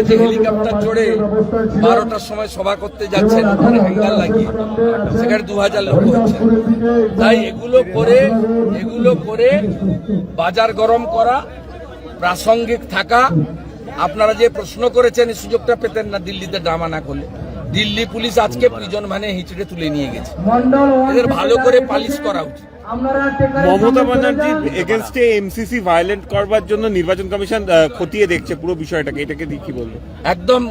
আপনারা যে হেলিকপ্টার চড়ে বারোটার সময় সভা করতে যাচ্ছেন, ওখানে হ্যাঙ্গার লাগিয়ে। সেখানে দু হাজার লোক হচ্ছে। তাই এগুলো করে এগুলো করে বাজার গরম করা, প্রাসঙ্গিক থাকা। আপনারা যে প্রশ্ন করেছেন, এই সুযোগটা পেতেন না দিল্লিতে ড্রামা না করলে। দিল্লি পুলিশ আজকে প্রিজন মানে হিচড়ে তুলে নিয়ে গেছে। এদের ভালো করে পালিশ করা উচিত। মমতা ব্যানার্জির এগেনস্টে এমসিসি ভায়োলেন্ট করবার জন্য নির্বাচন কমিশন খতিয়ে দেখছে পুরো বিষয়টাকে। এটাকে দিয়ে কি বলব? একদম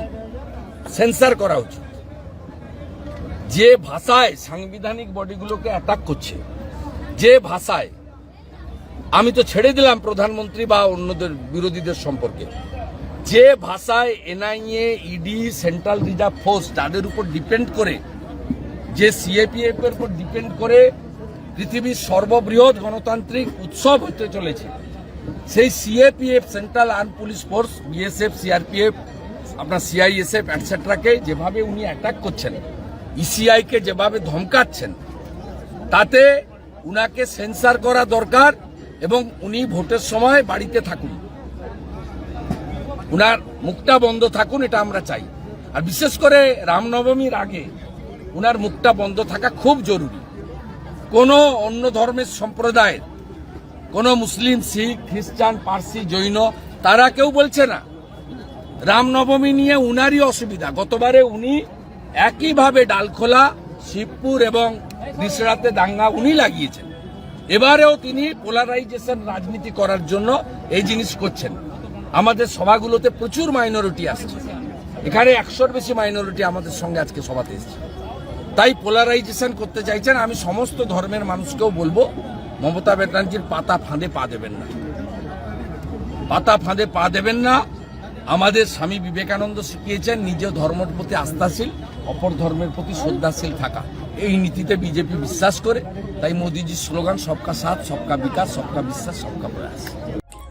সেন্সার করা উচিত। যে ভাষায় সাংবিধানিক বডিগুলোকে অ্যাটাক করছে যে ভাষায় আমি তো ছেড়ে দিলাম প্রধানমন্ত্রী বা অন্যদের বিরোধীদের সম্পর্কে। যে ভাষায় NIA, ED, central reserve force তাদের উপর ডিপেন্ড করে, যে সিএপিএফ এর উপর ডিপেন্ড করে পৃথিবীর সর্ববৃহৎ গণতান্ত্রিক উৎসব হতে চলেছে, সেই CAPF, central arm police force, BSF, CRPF, আপনার সিআইএসএফ অ্যাটসেট্রাকে যেভাবে উনি অ্যাটাক করছেন ইসিআই কে যেভাবে ধমকাচ্ছেন, তাতে উনাকে সেন্সার করা দরকার এবং উনি ভোটের সময় বাড়িতে থাকুন। উনার মুখটা বন্ধ থাকুন, এটা আমরা চাই। আর বিশেষ করে রামনবমীর আগে উনার মুখটা বন্ধ থাকা খুব জরুরি। কোনো অন্য ধর্মের সম্প্রদায়ের কোনো মুসলিম, শিখ, খ্রিস্টান, পার্সি, জৈন, তারা কেউ বলছে না। রামনবমী নিয়ে উনারই অসুবিধা। গতবারে উনি একইভাবে ডালখোলা, শিবপুর এবং রিসরাতে দাঙ্গা উনি লাগিয়েছেন। এবারেও তিনি পোলারাইজেশন রাজনীতি করার জন্য এই জিনিস করছেন। আমাদের সভাগুলোতে প্রচুর মাইনরিটি আসছে। এখানে একশোর বেশি মাইনরিটি আমাদের সঙ্গে আজকে সভাতে এসেছে। তাই পোলারাইজেশন করতে চাইছেন, আমি সমস্ত ধর্মের মানুষকেও বলব, মমতা ব্যানার্জির পাতা ফাঁদে পা দেবেন না। পাতা ফাঁদে পা দেবেন না। আমাদের স্বামী বিবেকানন্দ শিখিয়েছেন, নিজ ধর্মের প্রতি আস্থাশীল, অপর ধর্মের প্রতি শ্রদ্ধাশীল থাকা। এই নীতিতে বিজেপি বিশ্বাস করে, তাই মোদিজির স্লোগান, সবকা সাথ, সবকা বিকাশ, সবকা বিশ্বাস, সবকা প্রয়াস।